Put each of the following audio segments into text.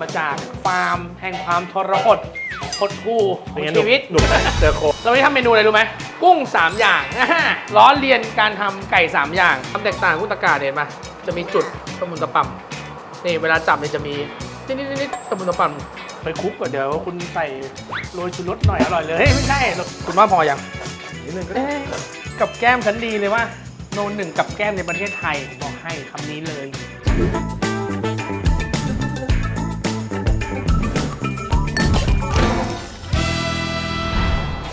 มาจากฟาร์มแห่งความทรหดหดหู่ขเป็อนงไงชีวิต หนุ่มเจอโคเราไม่ทำเมนูอะไรรู้ไหม กุ้ง 3 อย่างล้อเลียนการทำไก่ 3 อย่างทำแตกต่างกุ้งตะกาเห็นไหมจะมีจุดตะมุนตะปั่มนี่เวลาจับเนี่ยจะมีนิดนิดนิดตะมุนตะปั่มไปคลุกก่อนเดี๋ยวคุณใส่โรยชูรสหน่อยอร่อยเลยเฮ้ยไม่ใช่หรอกคุณว่าพอยังนิดนึงก็ได้เอ๊ะกับแก้มฉันดีเลยว่า โนนหนึ่งกับแก้มในประเทศไทยผมบอกให้คำนี้เลย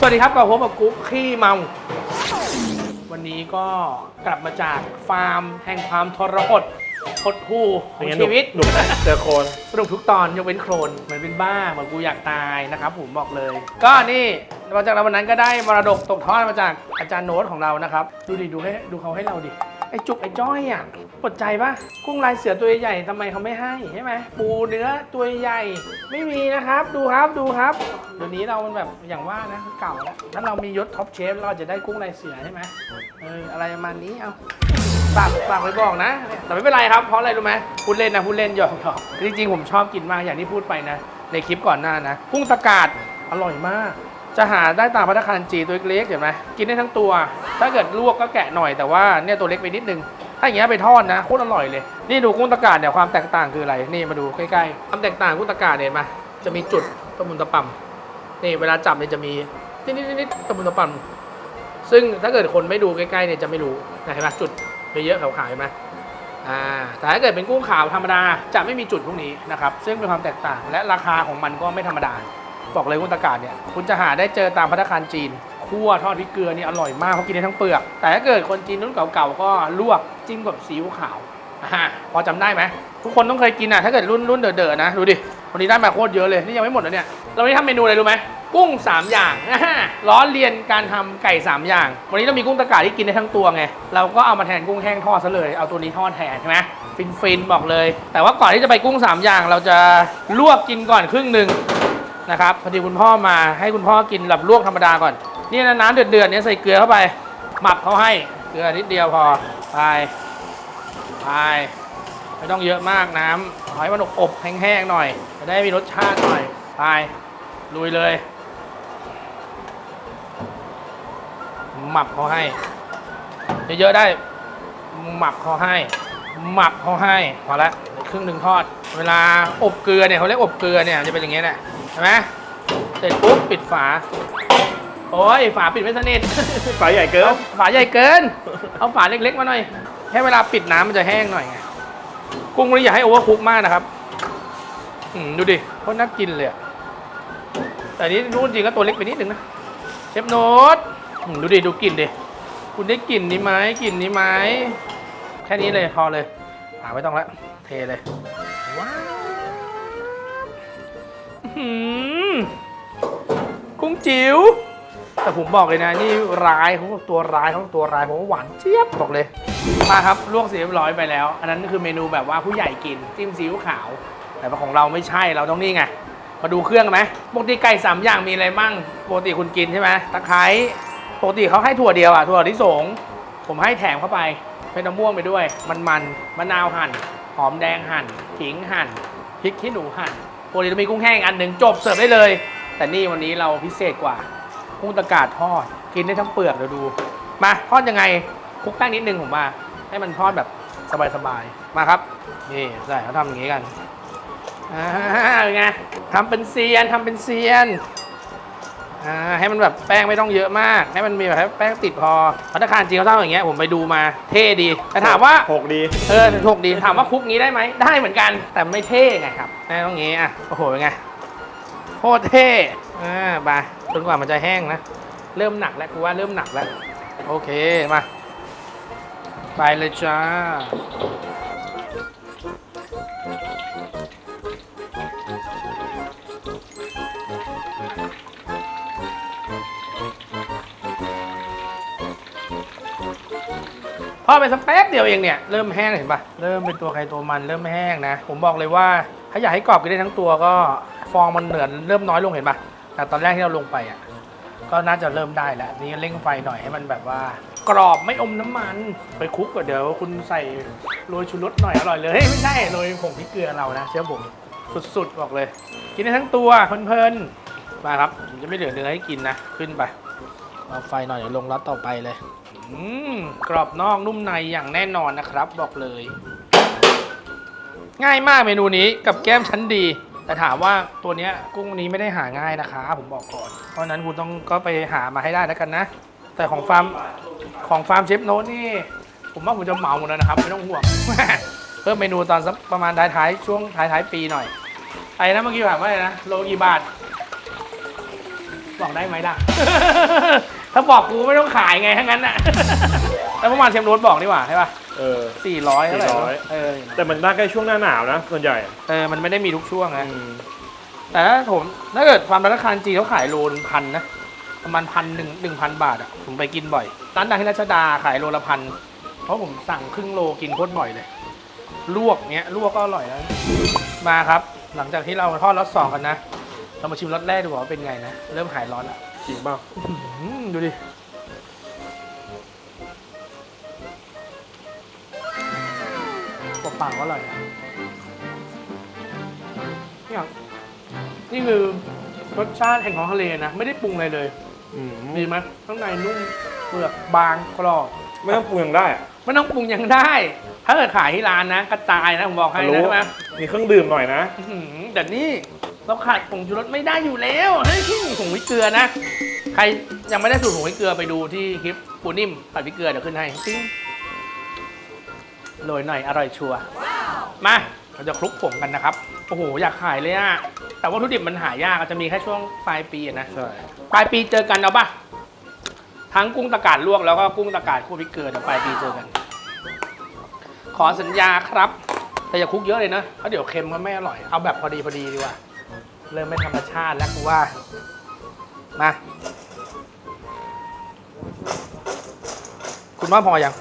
วัสดีครับกับผมกับกุ๊กขี้เมา วันนี้ก็กลับมาจากฟาร์มแห่งความทรหดหดหู่ขเป็อนงไงหชีนุ่มวิตหนุ่มเจอโคนสนุกทุกตอนยกเว้นโครนเหมือนเป็นบ้าเหมือนกูอยากตายนะครับผมบอกเลย ก็นี่มาจากเราวันนั้นก็ได้มรดกตกทอดมาจากอาจารย์โน้ตของเรานะครับ ดูดิดูให้ดูเขาให้เราดิไอจุกไอจ้อยอะ ปวดใจปะกุ้งลายเสือตัวใหญ่ทำไมเขาไม่ให้ใช่ไหมปูเนื้อตัวใหญ่ไม่มีนะครับ ดูครับดูครับเดี๋ยวนี้เรามันแบบอย่างว่านะเก่าแล้วถ้าเรามียศท็อปเชฟเราจะได้กุ้งลายเสือใช่ไหมเอออะไรประมาณนี้เอาฝากฝากไปบอกนะ แต่ไม่เป็นไรครับเพราะอะไรรู้ไหมพูดเล่นนะพูดเล่นหยอกหยอกจริงๆผมชอบกินมากอย่างที่พูดไปนะ ในคลิปก่อนหน้านะกุ้งตะกาดอร่อยมากจะหาได้ตามพัตคารจีตัวเล็กๆเห็นไหมกินได้ทั้งตัว ถ้าเกิดลวกก็แกะหน่อยแต่ว่าเนี่ยตัวเล็กไปนิดนึง ถ้าอย่างเงี้ยไปทอดนะโคตรอร่อยเลย นี่ดูกุ้งตะกาดเนี่ยความแตกต่างคืออะไร นี่มาดูใกล้ๆ ความแตกต่างกุ้งตะกาดเนี่ยเห็นไหมจะมีจุดตะมุนตะป่ำนี่เวลาจับเนี่ยจะมีนิดๆๆตะมุนตะป่ำซึ่งถ้าเกิดคนไม่ดูใกล้ๆเนี่ยจะไม่รู้นะเห็นไหมจุดเยอะๆขาวๆเห็นไหมอ่าแต่ถ้าเกิดเป็นกุ้งขาวธรรมดาจะไม่มีจุดพวกนี้นะครับ ซึ่งเป็นความแตกต่างและราคาของมันก็ไม่ธรรมดา บอกเลยกุ้งตะกาดเนี่ยคุณจะหาได้เจอตามพัตตาคารจีนคั่วทอดพริกเกลือนี่อร่อยมากเพราะกินได้ทั้งเปลือก แต่ถ้าเกิดคนจีนรุ่นเก่าๆก็ลวก จิ้มกับซีอิ๊วขาวอ่าพอจำได้ไหมทุกคนต้องเคยกินอะถ้าเกิดรุ่นรุ่นเด๋อๆนะดูดิวันนี้ได้มาโคตรเยอะเลยนี่ยังไม่หมดนะเนี่ยเราไม่ได้ทำเมนูอะไรรู้ไหมกุ้ง 3 อย่างล้อเลียนการทำไก่ 3 อย่าง วันนี้เรามีกุ้งตะกาที่กินได้ทั้งตัวไง เราก็เอามาแทนกุ้งแห้งทอดซะเลย เอาตัวนี้ทอดแทนใช่ไหมฟินฟินๆบอกเลย แต่ว่าก่อนที่จะไปกุ้ง 3 อย่าง เราจะลวกกินก่อนครึ่งหนึ่งนะครับพอดีคุณพ่อมาให้คุณพ่อกินแบบลวกธรรมดาก่อน นี่นะน้ำเดือดๆเนี่ยใส่เกลือเข้าไป หมักเขาให้ เกลือนิดเดียวพอไปไปไม่ต้องเยอะมากน้ำขอให้มันอบๆแห้งๆหน่อย จะได้มีรสชาติหน่อยไปลุยเลยหมักเขาให้ เยอะๆได้หมักเขาให้ หมักเขาให้พอละครึ่งหนึ่งทอด เวลาอบเกลือเนี่ยเขาเรียกอบเกลือเนี่ยจะเป็นอย่างเงี้ยแหละเห็นไหมเสร็จปุ๊บปิดฝา โอ้ยฝาปิดไม่สนิทฝาใหญ่เกินฝาใหญ่เกิน เอาฝาเล็กๆมาหน่อยแค่เวลาปิดน้ำมันจะแห้งหน่อยไง กุ้งนี่อย่าให้โอเวอร์คุกมากนะครับอืดูดิโคตรน่ากินเลยแต่นี้รู้จริงก็ตัวเล็กไปนิดนึงนะ เชฟโน้ตอืมดูดิ ดูกลิ่นดิ คุณได้กลิ่นนี้ไหมกลิ่นนี้ไหมแค่นี้เลยพอเลยฝาไม่ต้องละ เทเลย ว้าวกุ้งจิ๋ว แต่ผมบอกเลยนะนี่ร้ายเขาตัวร้ายเขาตัวร้ายผมว่าหวานเจี๊ยบบอกเลย มาครับลวกเสร็จเรียบร้อยไปแล้ว อันนั้นคือเมนูแบบว่าผู้ใหญ่กินจิ้มซีอิ๊วขาว แต่ของเราไม่ใช่เราต้องนี่ไงมาดูเครื่องกันไหมปกติไก่สามอย่างมีอะไรบ้างปกติคุณกินใช่ไหมตะไคร้ปกติเขาให้ถั่วเดียวอะถั่วลิสงผมให้แถมเข้าไปเป็นมะม่วงไปด้วย มันมันมะนาวหั่นหอมแดงหั่นขิงหั่นพริกขี้หนูหั่นปกติจะมีกุ้งแห้งอันหนึ่งจบเสิร์ฟได้เลย แต่นี่วันนี้เราพิเศษกว่า กุ้งตะกาดทอด กินได้ทั้งเปลือกเดี๋ยวดู มาทอดยังไงคลุกแป้งนิดนึงผมว่าให้มันทอดแบบสบายๆ มาครับ นี่ใส่เขาทำอย่างนี้กัน อ่าเป็นไงทำเป็นเซียนทำเป็นเซียน อ่าให้มันแบบแป้งไม่ต้องเยอะมาก ให้มันมีแบบแป้งติดพอพัตตาคารจริงเขาทำอย่างเงี้ยผมไปดูมาเท่ดี แต่ถามว่า หกดี เออถูกดีถามว่าคลุกงี้ได้ไหมได้เหมือนกันแต่ไม่เท่ไงครับแม่ต้องงี้อะโอ้โหเป็นไงโคตรเท่อ่าไป จนกว่ามันจะแห้งนะ เริ่มหนักแล้วกูว่าเริ่มหนักแล้ว โอเคมา ไปเลยจ้าพอไปสักแป๊บเดียวเองเนี่ย เริ่มแห้งเห็นปะเริ่มเป็นตัวใครตัวมันเริ่มแห้งนะ ผมบอกเลยว่า ถ้าอยากให้กรอบกินได้ทั้งตัวก็ ฟองมันเหนือนเริ่มน้อยลงเห็นปะ แต่ตอนแรกที่เราลงไปอะก็น่าจะเริ่มได้แล้วนี่เร่งไฟหน่อยให้มันแบบว่า กรอบไม่อมน้ำมัน ไปคลุกก่อนเดี๋ยวคุณใส่โรยชูรสหน่อยอร่อยเลยเฮ้ยไม่ใช่โรยผงพริกเกลือเรานะเชื่อผมสุดๆบอกเลย กินได้ทั้งตัวเพลินๆมาครับผมจะไม่เหลือเนื้อให้กินนะขึ้นไปเอาไฟหน่อยเดี๋ยวลงรสต่อไปเลยอืมกรอบนอกนุ่มในอย่างแน่นอนนะครับ บอกเลย ง่ายมากเมนูนี้กับแก้มชั้นดี แต่ถามว่าตัวเนี้ยกุ้งนี้ไม่ได้หาง่ายนะคะ ผมบอกก่อน เพราะนั้นคุณต้องก็ไปหามาให้ได้แล้วกันนะ แต่ของฟาร์มของฟาร์มเชฟโน้ตนี่ผมว่าผมจะเหมาหมดแล้วนะครับ ไม่ต้องห่วง เพิ่มเมนูตอนสักประมาณท้ายๆช่วงท้ายๆปีหน่อยไอ้นะเมื่อกี้ถามว่าอะไรนะโลกี่บาทบอกได้ไหมล่ะ ถ้าบอกกูไม่ต้องขายไงทั้งนั้นน่ะ แล้วเมื่อวานเชฟโน้ตบอกนี่หว่าใช่ป่ะเออ สี่ร้อยเท่าไหร่วะ400 เออแต่มันน่าใกล้ช่วงหน้าหนาวนะ ส่วนใหญ่เออมันไม่ได้มีทุกช่วงนะ อืมแต่ถ้าผมถ้าเกิดฟาร์มร้านคารจีนเขาขายโลนึงพันนะประมาณพันหนึ่งหนึ่งพันบาทอะผมไปกินบ่อยร้านดังที่รัชดาขายโลละพันเพราะผมสั่งครึ่งโลกินโคตรบ่อยเลย ลวกเนี้ยลวกก็อร่อยแล้วมาครับ หลังจากที่เราทอดรสสองกันนะ เรามาชิมรสแรกดูว่าเป็นไงนะ เริ่มหายร้อนแล้วจริงเปล่าอืมดูดิ ปล่าๆก็อร่อยอะเนี่ยนี่คือรสชาติแห่งของทะเลนะ ไม่ได้ปรุงอะไรเลยอืมดีไหมข้างในนุ่มเปลือกบางกรอบไม่ต้องปรุงยังได้อะไม่ต้องปรุงยังได้ ถ้าเกิดขายที่ร้านนะ กระจายนะผมบอกให้นะรู้ใช่ไหมมีเครื่องดื่มหน่อยนะอื้อหือแต่นี่เราขาดผงชูรสไม่ได้อยู่แล้วเฮ้ยผงพริกเกลือนะ ใครยังไม่ได้สูตรผงพริกเกลือไปดูที่คลิปปูนิ่มผัดพริกเกลือเดี๋ยวขึ้นให้ติ้ง โรยหน่อยอร่อยชัวร์มาเราจะคลุกผงกันนะครับ โอ้โห อยากขายเลยอะแต่วัตถุดิบมันหายากอาจจะมีแค่ช่วงปลายปีอะนะ ใช่ ปลายปีเจอกันเอาปะทั้งกุ้งตะกาดลวกแล้วก็กุ้งตะกาดคั่วพริกเกลือเดี๋ยวปลายปีเจอกัน ขอสัญญาครับ แต่อย่าคลุกเยอะเลยนะเพราะเดี๋ยวเค็มก็ไม่อร่อย เอาแบบพอดีพอดีดีกว่า เริ่มไม่ธรรมชาติแล้วกูว่า มา คุณว่าพอยัง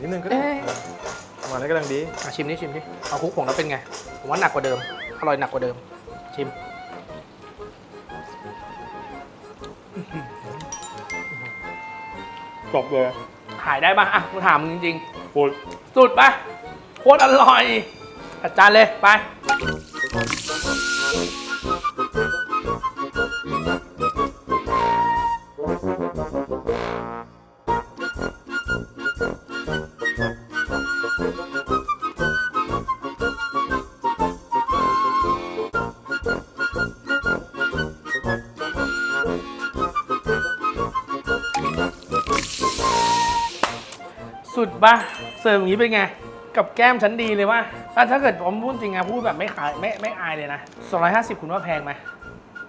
นิดนึงก็ได้เอ๊ะประมาณนี้กำลังดีอะชิมนี่ชิมนี่เอาคลุกผงแล้วเป็นไงผมว่าหนักกว่าเดิมอร่อยหนักกว่าเดิม ชิมจบเลยขายได้ปะอะกูถามมึงจริงโอ้ยๆสุดปะโคตรอร่อยจัดจานเลยไป ปะเสิร์ฟอย่างนี้เป็นไง กับแก้มชั้นดีเลยว่าถ้าเกิดผมพูดจริงอะพูดแบบไม่ขายไม่ไม่อายเลยนะ250คุณว่าแพงไหม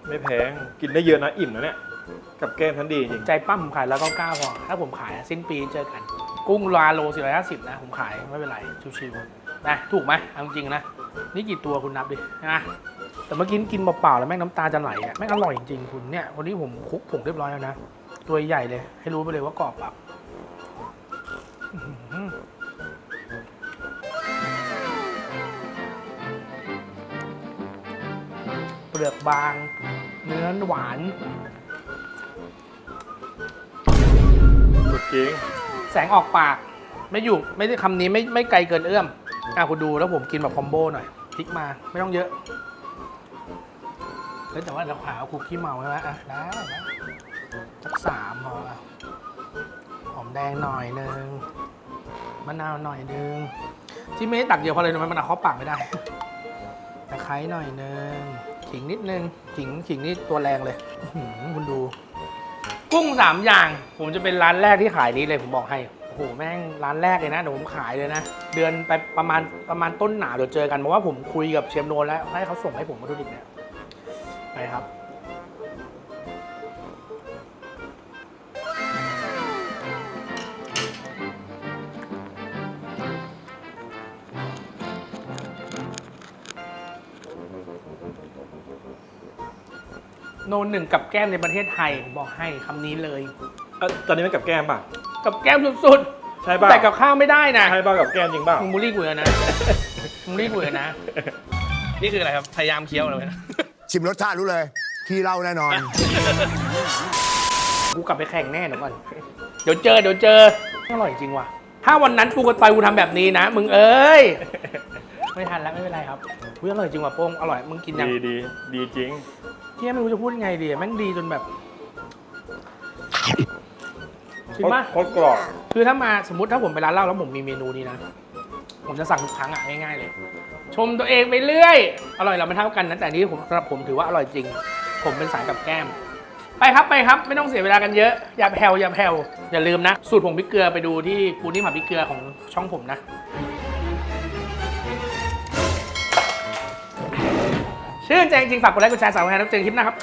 ไม่แพงกินได้เยอะนะอิ่มนะเนี่ยกับแก้มทันดีจริงใจปั้มผมขายแล้วก็กล้าพอถ้าผมขายอะสิ้นปีเจอกัน กุ้งลาโล450นะผมขายไม่เป็นไรชิวๆนะถูกไหมเอาจริงๆนะนี่กี่ตัวคุณนับดินะแต่เมื่อกี้กินเปล่าๆแล้วแม่งน้ำตาจะไหลอะแม่งอร่อยจริงๆคุณเนี่ยวันนี้ผมคลุกผงเรียบร้อยแล้วนะ ตัวใหญ่เลย ให้รู้ไปเลยว่ากรอบแบบอื้อหือ เปลือกบาง เนื้อหวาน สุดจริงแสงออกปาก ไม่อยู่ไม่ได้คำนี้ไม่ไม่ไกลเกินเอื้อม อะคุณดูแล้วผมกินแบบคอมโบหน่อยพลิกมาไม่ต้องเยอะเฮ้ยแต่ว่าเราหาเอาคุกกี้เมาใช่ไหมอะได้นะสักสามพออะหอมแดงหน่อยนึง มะนาวหน่อยนึง ที่ไม่ได้ตักเดียวเพราะอะไรรู้ไหมมะนาวเข้าปากไม่ได้ตะไคร้หน่อยนึงขิงนิดนึงขิงขิงนี่ตัวแรงเลยคุณดู กุ้งสามอย่าง ผมจะเป็นร้านแรกที่ขายนี้เลยผมบอกให้โอ้โหแม่งร้านแรกเลยนะเดี๋ยวผมขายเลยนะ เดือนไปประมาณประมาณต้นหนาเดี๋ยวเจอกันเพราะว่าผมคุยกับเชมโนนแล้วให้เขาส่งให้ผมวัตถุดิบเนี่ยไปครับ โนนหนึ่งกับแก้มในประเทศไทยผมบอกให้คำนี้เลยอะตอนนี้มันกับแก้มป่ะ กับแก้มสุดใช่ๆป่ะ แต่กับข้าวไม่ได้นะใช่ป่ะกับแก้มจริงป่ะ มึงบูลลี่กูเลยนะมึงบูลลี่กูเลยนะ นี่คืออะไรครับ พยายามเคี้ยวเลยนะชิมรสชาติรู้เลยขี้เหล้าแน่นอน กูกลับไปแข่งแน่เดี๋ยวก่อนเดี๋ยวเจอเดี๋ยวเจออร่อยจริงว่ะ ถ้าวันนั้นกูกับไปกูทำแบบนี้นะ มึงเอ้ยไม่ทันแล้วไม่เป็นไรครับอุ้ยอร่อยจริงว่ะโป้งอร่อยมึงกินยังดีดีดีจริง เที่ยไม่รู้จะพูดยังไงดีอะแม่งดีจนแบบจริงปะโคตรกรอบคือถ้ามาสมมติถ้าผมไปร้านเหล้าแล้วผมมีเมนูนี้นะ ผมจะสั่งทุกครั้งอะง่ายๆเลย ชมตัวเองไปเรื่อย อร่อยเราไม่เท่ากันนะแต่อันนี้ผมสำหรับผมถือว่าอร่อยจริง ผมเป็นสายกับแก้ม ไปครับไปครับ ไม่ต้องเสียเวลากันเยอะ อย่าแผ่วอย่าแผ่วอย่าลืมนะ สูตรผงพริกเกลือไปดูที่ปูนิ่มผัดพริกเกลือของช่องผมนะ ชื่นใจจริงๆฝากกดไลค์กดแชร์สาวแฮนด์เจอกันคลิปหน้าครับ